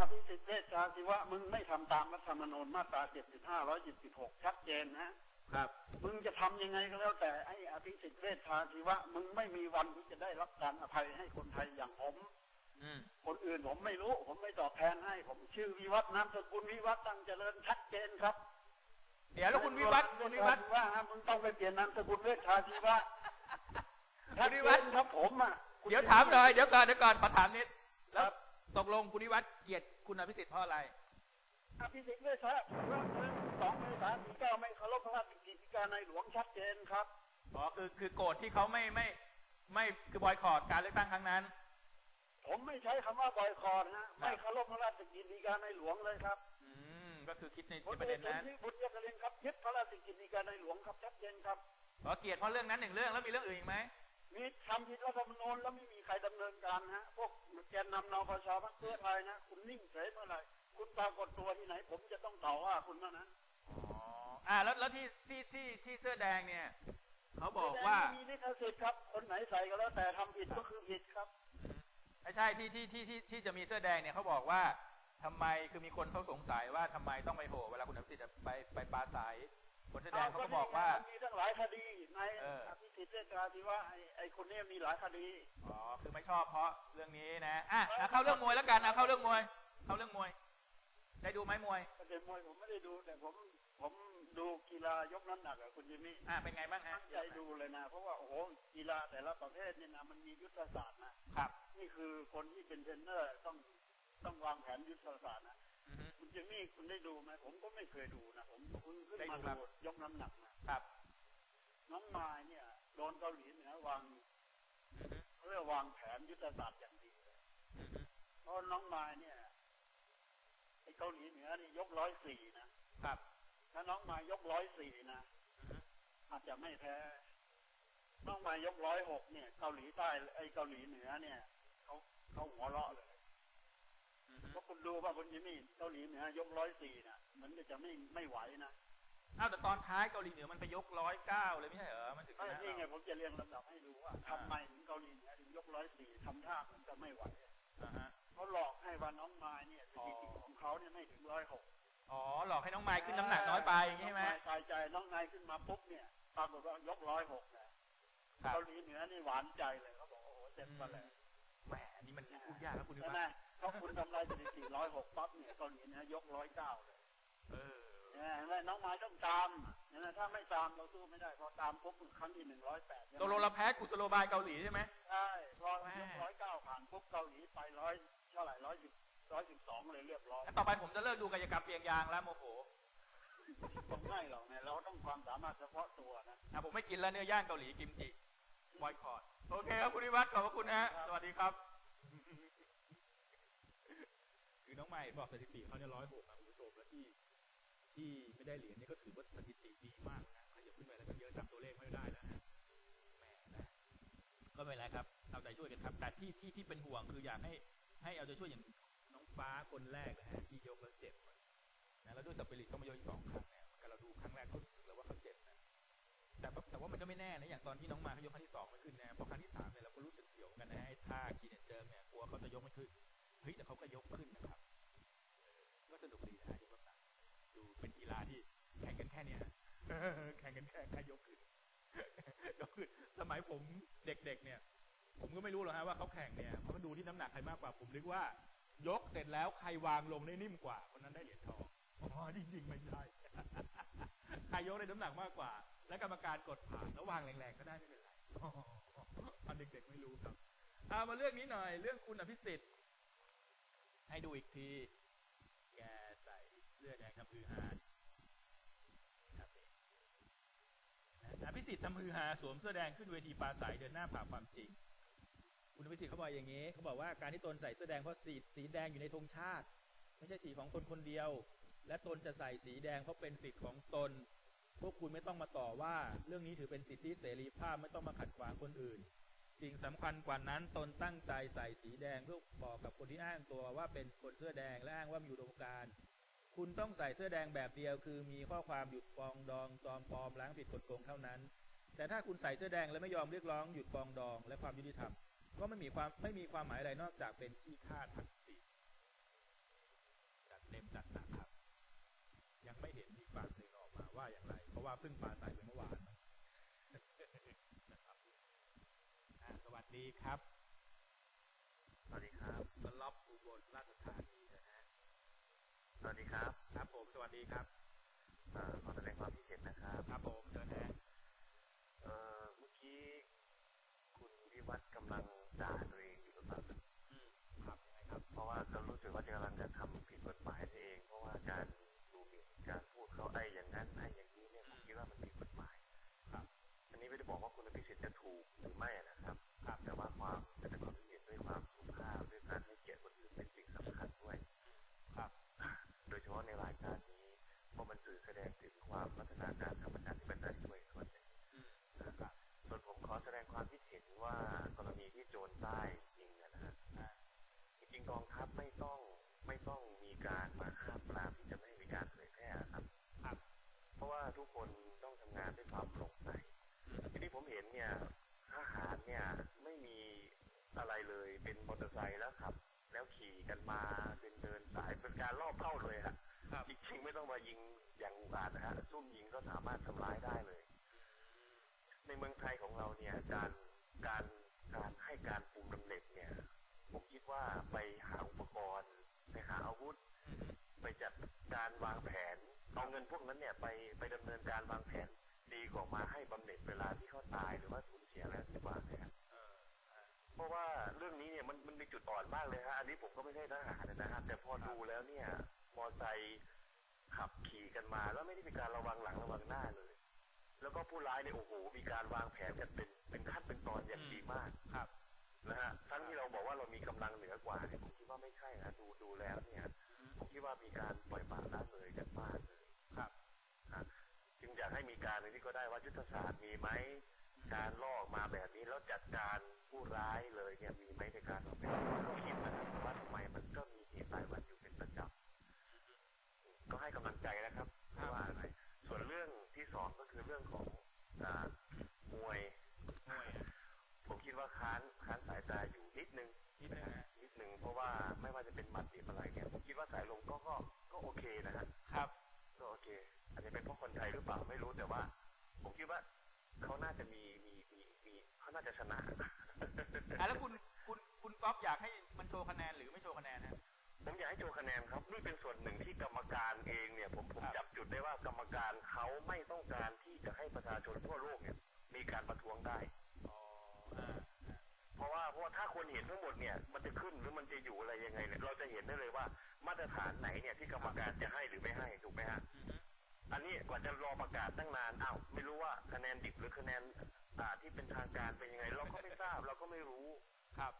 อภิสิทธิ์เวชชาชีวะมึงไม่ทำตามรัฐธรรมนูญมาตรา75 176ชัดเจนนะครับ มึงจะทำยังไงก็แล้วแต่ไอ้อภิสิทธิ์เวชชาชีวะมึงไม่มีวันที่จะได้รับการอภัยให้คนไทยอย่างผมอืมคนอื่นผมไม่รู้ ผมไม่ตอบแทนให้ ผมชื่อวิวัฒน์นามสกุลวิวัฒน์ตั้งเจริญชัดเจนครับ เดี๋ยวแล้วคุณวิวัฒน์คุณวิวัฒน์ว่าฮะมึงต้องไปเปลี่ยนนามสกุลเวชชาชีวะคุณวิวัฒน์ชัดเจนครับผมอะเดี๋ยวถามหน่อยเดี๋ยวก่อนเดี๋ยวก่อนขอถามนิดคแล้รัวบ ตกลงคุณวิวัฒน์เกลียดคุณอภิสิทธิ์เพราะอะไรอภิสิทธิ์เวชชาชีวะเรื่องสองเมษายนสี่เก้าไม่เคารพพระราชกิจการในหลวงชัดเจนครับอ๋อคือคือโกรธที่เขาไม่ไม่ ไม่คือบอยคอรดการเลือกตั้งครั้งนั้น ผมไม่ใช้คำว่าบอยคอรนะไม่เคารพพระราชกิจการในหลวงเลยครับ อืมก็คือคิดในผมในประเด็นนั้นที่บุตรเจริญครับยึดพระราชกิจการในหลวงครับชัดเจนครับอ๋อเกลียดเพราะเรื่องนั้นหนึ่งเรื่องแล้วมีเรื่องอื่นอีกไหม มีทำผิดรัฐธรรมนูญแล้วไม่มีใครดำเนินการฮะพวกแกนนำนปชพรรคเพื่อไทยนะ คุณนิ่งเฉยเมื่อไหร่คุณปรากฏตัวที่ไหน ผมจะต้องต่อว่าคุณเมื่อนั้นอ๋ออ่าแล้วแล้วที่ที่ที่ที่เสื้อแดงเนี่ย เขาบอกว่าไม่มีลิขสิทธิ์ครับ คนไหนใส่ก็แล้วแต่ทำผิดก็คือผิดครับไม่ใช่ที่ที่ที่ที่ที่จะมีเสื้อแดงเนี่ยเขาบอกว่าทำไมคือมีคนเขาสงสัยว่าทำไมต้องไปโผล่เวลาคุณอภิสิทธิ์ไปไปปราศัย คนเสื้อแดงเขาก็บอกว่านมีตั้งหลายคดีในเอออภิสิทธิ์เวชชาที่ว่าไอ้ไอ้คนเนี้มีหลายคดีอ๋อคือไม่ชอบเพราะเรื่องนี้นะอะอะเข้าเรื่องมวยแล้วกันอะเข้าเรื่องมวย เข้าเรื่องมวย ได้ดูไหมมวยประเด็นมวยผมไม่ได้ดูแต่ผมผมดูกีฬายกน้ำหนักอะคุณยิมมี่อะเป็นไงบ้างฮะตั้งใจดูเลยนะ เพราะว่าโอ้โหกีฬาแต่ละประเภทเนี่ยนะมันมียุทธศาสตร์นะครับ นี่คือคนที่เป็นเทรนเนอร์ต้องต้องวางแผนยุทธศาสตร์นะอือฮึ คุณจิมมี่คุณได้ดูไหมผมก็ไม่เคยดูนะผมคุณขึ้นได้มาดูครับดูยกน้ำหนักนะครับ น้องมายเนี่ยโดนเกาหลีเหนือวางอือฮึเพื่อวางแผนยุทธศาสตร์อย่างดีเลยอือฮึเพราะน้องมายเนี่ยไอ้เกาหลีเหนือนี่ยกร้อยสี่นะครับ ถ้าน้องมายยกร้อยสี่นะอือฮึอาจจะไม่แพ้น้องมายกร้อยหกเนี่ย เกาหลีใต้ไอ้เกาหลีเหนือเนี่ยเขาเขาหัวเราะเลย อือฮึ เพราะคุณดู ว่าคุณยิมมี่เกาหลีเหนือยกร้อยสี่นะเหมือนจะไม่ไม่ไหวนะอ้าวแต่ตอนท้ายเกาหลีเหนือมันไปยกร้อยเก้าเลยไม่ใช่เหรอมันถึงชไม่นะนี่ไงเราผมจะเรียงลำดับให้ดูว่าทำไมถึงเกาหลีเหนือถึงยกร้อยสี่ทำท่าเหมือนจะไม่ไหวอ่าฮะเขาหลอกให้ว่าน้องมายเนี่ยสถิติอ๋อของเขาเนี่ยไม่ถึงร้อยหกอ๋อหลอกให้น้องไมค์ขึ้นน้ำหนักน้อยไปอย่างงี้ใช่ไหมน้องายตายใจน้องนายขึ้นมาปุ๊บเนี่ยปรากฏว่ายกร้อยหกเนี่ยครับเกาหลีเหนือนี่หวานใจเลยเขาบอกโอ้โหเจ็บมาเลย แหมอันนี้มันพูดยากครับคุณวิใช่วัฒไหมน์เพราะคุณทำลายสถิติร้อยหกปั๊บเนี่ยเกาหลีเหนือยกร้อยเก้าเลยเออเนี่ยเห็นไหมน้องมายต้องตามเนี่ยนะถ้าไม่ตามเราสู้ไม่ได้พอตามปุ๊บครั้งที่หนึ่งร้อยแปดตกลงเราแพ้กุศโลบายเกาหลีใช่ไหมใช่พอแม่ยกร้อยเก้าผ่านปุ๊บเกาหลีไปร้อยเท่าไหร่ร้อยสิบร้อยสิบสองเลยเรียบร้อยงั้นต่อไปผมจะเลิกดูกายกรรมเปียงยางแล้วโมโหผมไม่หรอกเนี่ยเราต้องความสามารถเฉพาะตัวนะอะผมไม่กินแล้วเนื้อย่างเกาหลีกิมจิ บอยคอรดโอเคครับคุณวิวัฒน์ขอบพระคุณนะฮะครับสวัสดีครับ คือน้องใหม่บอกสถิติเขาเนี่ยร้อยหกนะคุณผู้ชมแล้วที่ ที่ไม่ได้เหรียญนี่ก็ถือว่าสถิติดีมากนะขยับขึ้นไปแล้วก็เยอะจำตัวเลขไม่ได้แล้วนะแหมนะก็ไม่เป็นไรครับเอาใจช่วยกันครับ แต่ที่ที่ที่เป็นห่วงคืออยากให้ให้เอาใจช่วยอย่างน้องฟ้าคนแรกนะฮะที่ยกแล้วเจ็บนะแล้วด้วยสปิริตต้องมายกอีกสองครั้งเนี่ยกับเราดูครั้งแรกก็ แต่ว่าแต่ว่ามันก็ไม่แน่นะอย่างตอนที่น้องมาเขายกครั้งที่สองไม่ขึ้นนะพอครั้งที่สามเนี่ยเราก็รู้สึกเสียวกันนะไอ้ท่าคีเนเจิร์เนี่ยกลัวเขาจะยกไม่ขึ้นเฮ้ยแต่เขาก็ยกขึ้นนะครับก็สนุกดีนะฮะยกน้ำหนักดูเป็นกีฬาที่แข่งกันแค่เนี้ยแข่งกันแค่แค่ยกขึ้นยกขึ้นสมัยผมเด็กๆเนี่ย ผมก็ไม่รู้หรอกฮะว่าเขาแข่งเนี่ยเขาดูที่น้ำหนักใครมากกว่าผมนึกว่า ยกเสร็จแล้วใครวางลงได้นิ่มกว่าคนนั้นได้เหรียญทองอ๋อจริงๆไม่ใช่ใครยกได้น้ำหนักมากกว่า และกรรมการกดผ่านแล้ววางแรงๆก็ได้ไม่เป็นไรตอนเด็กๆไม่รู้ครับเอามาเรื่องนี้หน่อยเรื่องคุณอภิสิทธิ์ ให้ดูอีกที แกใส่เสื้อแดงทำฮือฮาครับอภิสิทธิ์ทำฮือฮาสวมเสื้อแดงขึ้นเวทีปราศัยเดินหน้าผ่าความจริงคุณอภิสิทธิ์เขาบอกอย่างนี้เขาบอกว่าการที่ตนใส่เสื้อแดงเพราะสีสีแดงอยู่ในธงชาติ ไม่ใช่สีของคนคนเดียว และตนจะใส่สีแดงเพราะเป็นสิทธิ์ของตน พวกคุณไม่ต้องมาต่อว่า เรื่องนี้ถือเป็นสิทธิเสรีภาพไม่ต้องมาขัดขวางคนอื่น สิ่งสำคัญกว่านั้นตนตั้งใจใส่สีแดงเพื่อบอกกับคนที่อ้างตัวว่าเป็นคนเสื้อแดงและอ้างว่ามีอุดมการณ์คุณต้องใส่เสื้อแดงแบบเดียวคือมีข้อความหยุดปองดองจอมปลอมล้างผิดกฎโกงเท่านั้น แต่ถ้าคุณใส่เสื้อแดงและไม่ยอมเรียกร้องหยุดปองดองและความยุติธรรมก็ไม่มีความไม่มีความหมายอะไรนอกจากเป็นขี้ข้าทักษิณไม่เห็นอีกฝั่งหนึ่งออกมา ว่าอย่างไร เพราะว่าเพิ่งปราศัยไปเมื่อวานนะครับอ่าสวัสดีครับ สวัสดีครับสล็อปอุบลราชธานีนะฮะสวัสดีครับ ครับผมสวัสดีครับเอ่อขอแสดงความคิดเห็นนะครับ ครับผมเชิญฮะเอ่อเมื่อกี้คุณวิวัฒน์กำลังด่าตัวเองอยู่หรือเปล่าครับอืมครับยังไงครับเพราะว่าเขารู้สึกว่าจะกำลังจะทำ บอกว่าคุณอภิสิทธิ์จะถูกหรือไม่นะครับครับแต่ว่าความแสดงความคิดเห็นด้วยความสุภาพด้วยการให้เกียรติคนอื่นเป็นสิ่งสำคัญด้วย ครับ โดยเฉพาะในรายการนี้เพราะมันสื่อแสดงถึงความพัฒนาการทางประชาธิปไตยด้วยส่วนหนึ่งอืมนะครับส่วนผมขอแสดงความคิดเห็นว่ากรณีที่โจรใต้จริงนะฮะอ่าจริงๆกองทัพไม่ต้องไม่ต้องมีการมาห้ามปรามที่จะไม่ให้มีการเผยแพร่ครับ ครับ เพราะว่าทุกคนต้องทำงานด้วยความโปร่งใสทีนี้ผม เห็นเนี่ยทหารเนี่ยไม่มีอะไรเลยเป็นมอเตอร์ไซค์แล้วขับ แล้วขี่กันมาเดินเดินสายเป็นการลอบเข้าเลยฮะครับจริงๆไม่ต้องมายิงอย่างอุกอาจนะฮะซุ่มยิงก็สามารถทำร้ายได้เลย ในเมืองไทยของเราเนี่ยการการการให้การปูดำเหน็จเนี่ยผมคิดว่าไปหาอุปกรณ์ไปหาอาวุธอืมไปจัดการวางแผน เอาเงินพวกนั้นเนี่ยไปไปดำเนินการวางแผน ดีกว่ามาให้บำเหน็จเวลาที่เขาตายหรือว่าสูญเสียแล้วดีกว่าเนี่ยเออเพราะว่าเรื่องนี้เนี่ยมันมันมีจุดอ่อนมากเลยฮะอันนี้ผมก็ไม่ใช่ทหารนะฮะแต่พอดูแล้วเนี่ย มอไซค์ขับขี่กันมา แล้วไม่ได้มีการระวังหลังระวังหน้าเลย แล้วก็ผู้ร้ายเนี่ยโอ้โหมีการวางแผนกันเป็นเป็นขั้นเป็นตอนอย่างดีมากครับนะฮะทั้งที่เราบอกว่าเรามีกำลังเหนือกว่าเนี่ยผมคิดว่าไม่ใช่นะดูดูแล้วเนี่ยผมคิดว่ามีการปล่อยปละละเลยกันมากเลยครับนะจึง อยากให้มีการในที่ก็ได้ว่ายุทธศาสตร์มีไหมการล่อออกมาแบบนี้แล้วจัดการผู้ร้ายเลยเนี่ยมีไหมในการวางแผนก็คิดนะครับว่าทำไมมันก็มีเหตุรายวันอยู่เป็นประจำก็ให้กำลังใจนะครับไม่ว่าอะไรส่วนเรื่องที่สองก็คือเรื่องของอ่ามวยมวยอะผมคิดว่าค้านค้านสายตาอยู่นิดนึงนิดนึงฮะนิดนึงเพราะว่าไม่ว่าจะเป็นหมัดหรืออะไรเนี่ยผมคิดว่าสายลมก็ก็ก็โอเคนะฮะ เขาน่าจะชนะอะแล้วคุณคุณคุณก๊อฟอยากให้มันโชว์คะแนนหรือไม่โชว์คะแนนฮะผมอยากให้โจคะแนนครับนี่เป็นส่วนหนึ่งที่กรรมการเองเนี่ย ผมผมครับจับจุดได้ว่ากรรมการเขาไม่ต้องการที่จะให้ประชาชนทั่วโลกเนี่ย มีการประท้วงได้อ๋ออ่าเพราะว่าเพราะว่าถ้าคนเห็นทั้งหมดเนี่ย มันจะขึ้นหรือมันจะอยู่อะไรยังไงเนี่ยเราจะเห็นได้เลยว่ามาตรฐานไหนเนี่ยที่กรรมการจะให้หรือไม่ให้ถูกไหมฮะอือฮึอันนี้กว่าจะรอประกาศตั้งนานอ้าวไม่รู้ว่าคะแนนดิบหรือคะแนน อ่าที่เป็นทางการเป็นยังไง เราก็ไม่ทราบเราก็ไม่รู้ครับ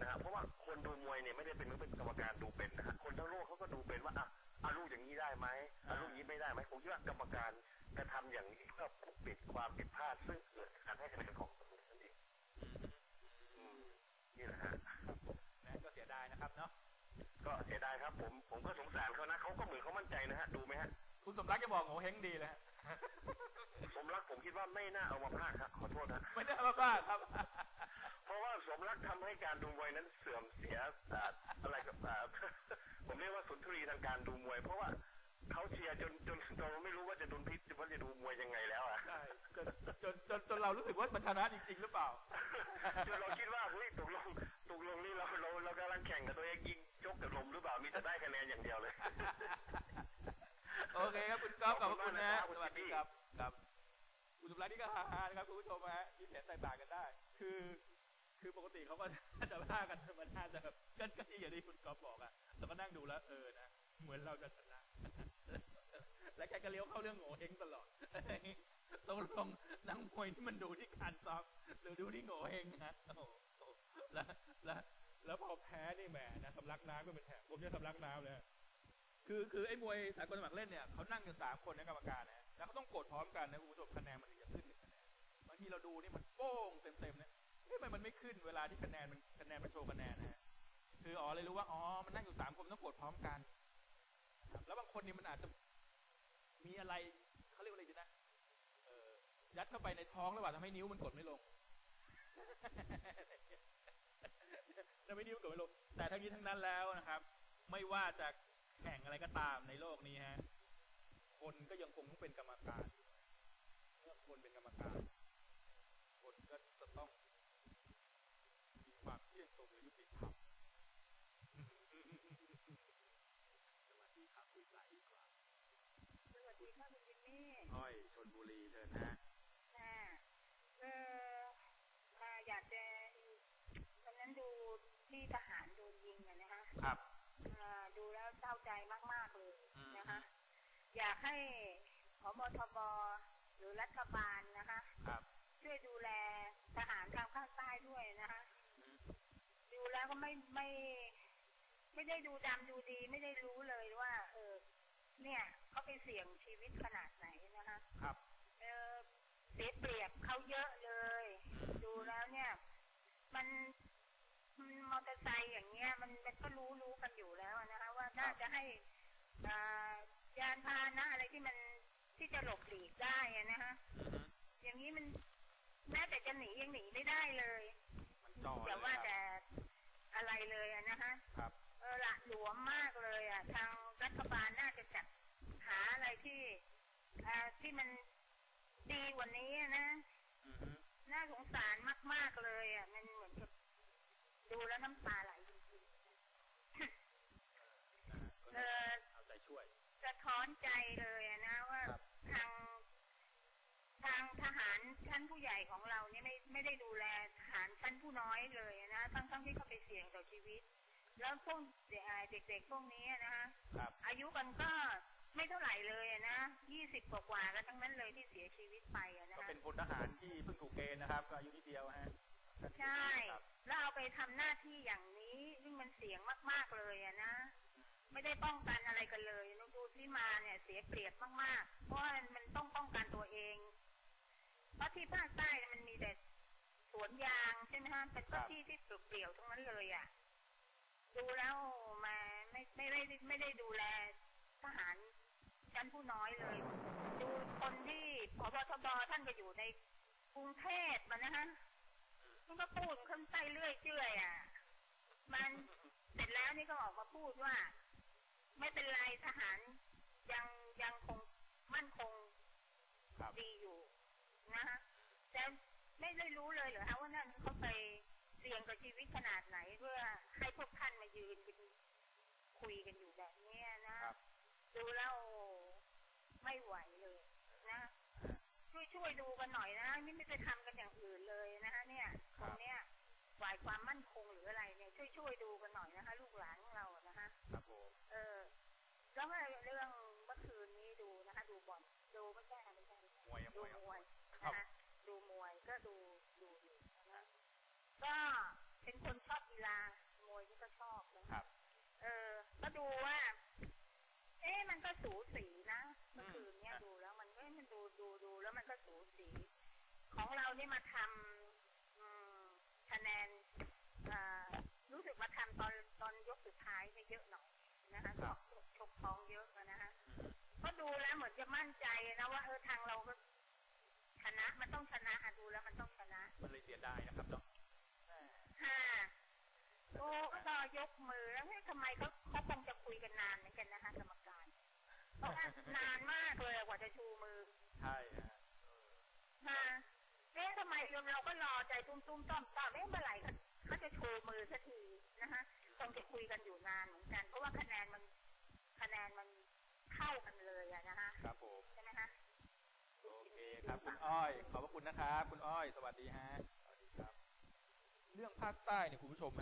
นะฮะเพราะว่าคนดูมวยเนี่ยไม่ได้เป็นเป็นกรรมการดูเป็นนะฮะคนทั้งโลกเขาก็ดูเป็นว่าอะอะลูกอย่างนี้ได้ไหมอะลูกนี้ไม่ได้ไหมผมคิดว่ากรรมการกระทำอย่างนี้เพื่อปกปิดความผิดพลาดซึ่งเกิดการให้คะแนนของตัวเองนั่นเองอือฮึอืมนี่แหละฮะนะก็เสียดายนะครับเนาะก็เสียดายครับ ผมผมก็สงสารเขานะเขาก็เหมือนเขามั่นใจนะฮะดูไหมฮะคุณสมรักจะบอกโง่เฮงดีเลยฮะ สมรักผมคิดว่าไม่น่าเอามาพากครับขอโทษนะไม่ได้มาบ้าครับ เพราะว่าสมรักทำให้การดูมวยนั้นเสื่อมเสียอ่าอะไรกับอ่าผมเรียกว่าสุนทรีทางการดูมวย เพราะว่าเขาเชียร์จนจนเราไม่รู้ว่าจะดุนพิษว่าจะดูมวยยังไงแล้วอะใช่จนจนจนจนเรารู้สึกว่ามันชนะจริงๆหรือเปล่าจนเราคิดว่าเฮ้ยตกลงตกลงนี่เราเราเรากำลังแข่งกับตัวเองยิงจกกับลมหรือเปล่ามีแต่ได้คะแนนอย่างเดียวเลย โอเคครับคุณก๊อฟขอบพระคุณนะฮะขอบคุณสมากนะครับวัสดีครับครับคุณสมรักนี่ก็ฮาๆนะครับคุณผู้ชมฮะคิดเห็นแตกต่างกันได้ คือ คือปกติเขาก็จะพากันมันน่าจะแบบก็ก็ที่อย่างที่คุณก๊อฟบอกอะเราก็นั่งดูแล้วเออนะเหมือนเราจะชนะและแกก็เลี้ยวเข้าเรื่องโง่เฮงตลอดตกลงนักมวยที่มันดูที่การซ้อมหรือดูที่โง่เฮงนะโอ้โหแล้วแล้วแล้วพอแพ้นี่แหมนะสำลักน้ำก็เป็นแถบผมจะสำลักน้ำเลย คือคือไอ้มวยสายกลสมัครเล่นเนี่ยเขานั่งกันสามคนในกรรมการนะแล้วเขาต้องกดพร้อมกันนะคุณผู้ชมคะแนนมันถึงจะขึ้นหนึ่งคะแนนบางทีเราดูนี่มันโป้งเต็มๆเนี่ยทำไมมันไม่ขึ้นเวลาที่คะแนนมันคะแนนมันโชว์คะแนนนะคืออ๋อเลยรู้ว่าอ๋อมันนั่งอยู่สามคนต้องกดพร้อมกันครับแล้วบางคนนี่มันอาจจะมีอะไรเขาเรียกว่าอะไรนะยัดเข้าไปในท้องหรือเปล่าทำให้นิ้วมันกดไม่ลงทำให้นิ้วกดไม่ลงแต่ทั้งนี้ทั้งนั้นแล้วนะครับ ไม่ว่าจะ แข่งอะไรก็ตามในโลกนี้ฮะคคนก็ยังคงต้องเป็นกรรมการเมื่อคนเป็นกรรมการ คนก็จะต้องมีความเที่ยงตรงและยุติธรรมสวัสดีครับคุยสายดีกว่าสวัสดีค่ะคุณจิมมี่อ้อยชนบุรีเธอนะค่ะเออเอ่ออยากจะตอนนั้นดูที่ทหารโดนยิงอะนะคะ ครับ เอ่อดูแล้วเศร้าใจมาก ๆ เลย อืม นะคะ อยากให้พบทบหรือรัฐบาลนะคะครับ ช่วยดูแลทหารทางภาคใต้ด้วยนะคะอืมดูแล้วก็ไม่ไม่ไม่ได้ดูดำดูดี ไม่ได้รู้เลยว่า เออ เนี่ยเขาไปเสี่ยงชีวิตขนาดไหนนะคะครับเออเสียเปรียบเขาเยอะเลย ดูแล้วเนี่ย มันมันมอเตอร์ไซค์อย่างเงี้ย มันมันก็รู้รู้กันอยู่แล้วอะนะคะว่าน่าจะให้อ่า ยานพาหนะอะไรที่มันที่จะหลบหลีกได้อะนะคะอือฮึอย่างนี้มันแม้แต่จะหนียังหนีไม่ได้เลยมันจ่อเลอย่ายว่าคแต่รับอะไรเลยอะนะคะครับเออละหลวมมากเลยอะ ทางรัฐบาลน่าจะจัดหาอะไรที่อ่าที่มันดีกว่านี้อะนะอือฮึน่าสงสารมาก ๆ เลยอะ มันเหมือนกับดูแล้วน้ำตาไหลจริง นะฮะ ๆ ก็ เออ เอาใจช่วย สะท้อนใจเลยอะนะว่าครับทางทางทหารชั้นผู้ใหญ่ของเราเนี่ยไม่ไม่ได้ดูแลทหารชั้นผู้น้อยเลยอะนะทั้งทั้งที่เขาไปเสี่ยงต่อชีวิต แล้วพวกเด็กเด็กๆพวกนี้อะนะคะครับอายุกันก็ไม่เท่าไหร่เลยอะนะยี่สิบกว่าๆกันทั้งนั้นเลยที่เสียชีวิตไปอะนะก็คะเป็นพลทหารที่เพิ่งถูกเกณฑ์นะครับ ก็อายุนิดเดียวฮะใช่ครับแล้วเอาไปทำหน้าที่อย่างนี้ซึ่งมันเสี่ยงมากๆเลยอะนะ ไม่ได้ป้องกันอะไรกันเลยนกดูที่มาเนี่ยเสียเปรียบมากๆ เพราะมันต้องป้องกันตัวเอง เพราะที่ภาคใต้มันมีแต่สวนยางใช่ไหมฮะเป็นพื้นที่ที่เปลี่ยวทั้งนั้นเลยอะดูแล้วมาไม่ไม่ได้ไม่ได้ดูแลทหารชั้นผู้น้อยเลย ดูคนที่พบทบท่านก็อยู่ในกรุงเทพมันนะฮะมันก็พูดขึ้นใต้เรื่อยเจื่อยอะ มันเสร็จแล้วนี่ก็ออกมาพูดว่า ไม่เป็นไรทหารยังยังคงมั่นคงครับดีอยู่นะฮะแต่ไม่ได้รู้เลยเหรอคะว่านั่นเขาไปเสี่ยงกับชีวิตขนาดไหนเพื่อให้พวกท่านมายืนกันคุยกันอยู่แบบเนี้ยนะครับดูแล้วไม่ไหวเลยนะช่วยช่วยดูกันหน่อยนะนี่ไม่ไปทำกันอย่างอื่นเลยนะคะเนี่ยตรงเนี้ยฝ่ายความมั่นคงหรืออะไรเนี่ยช่วยช่วยดูกัน แล้วก็เรื่องเมื่อคืนนี้ดูนะคะ ดูบอลดูไม่ใช่ไม่ใช่ไม่ใช่มวยอะมดูวยอะมวยครับนะคะดูมวยก็ดูดูอยู่นะก็เป็นคนชอบกีฬามวยนี่ก็ชอบนะครับ เออ ก็ดูว่า เอ๊ะมันก็สูสีนะเมื่อคืนเนี่ยดูแล้วมันเอ้ยมันดูดูดูแล้วมันก็สูสี ของเรานี่มาทำอืมคะแนนอ่ารู้สึกมาทำตอนตอนยกสุดท้ายเนี่ยเยอะหน่อยนะคะครับชกชก ท้องเยอะอะนะคะก็ดูแล้วเหมือนจะมั่นใจนะว่าเออทางเราก็ชนะมันต้องชนะอะดูแล้วมันต้องชนะ มันเลยเสียดายนะครับเนาะค่ะโอ้ก็รอยกมือแล้วเฮ้ยทำไมเขาเขาคงจะคุยกันนานเหมือนกันนะคะกรรมการเพราะว่านานมากเลยกว่าจะชูมือ ใช่ฮะค่ะเอ๊ะทำไมเราก็รอใจตุ้มตุ้มๆต้อมต้อมเอ๊ะเมื่อไหร่เขาเขาจะชูมือสักทีนะคะคงจะคุยกันอยู่นานเหมือนกัน เพราะว่าคะแนนมัน คะแนนมันเท่ากันเลยอะนะคะครับผมใช่ไหมคะโอเคครับคุณอ้อย ขอบพระคุณนะครับคุณอ้อย สวัสดีฮะสวัสดีครับ เรื่องภาคใต้เนี่ยคุณผู้ชม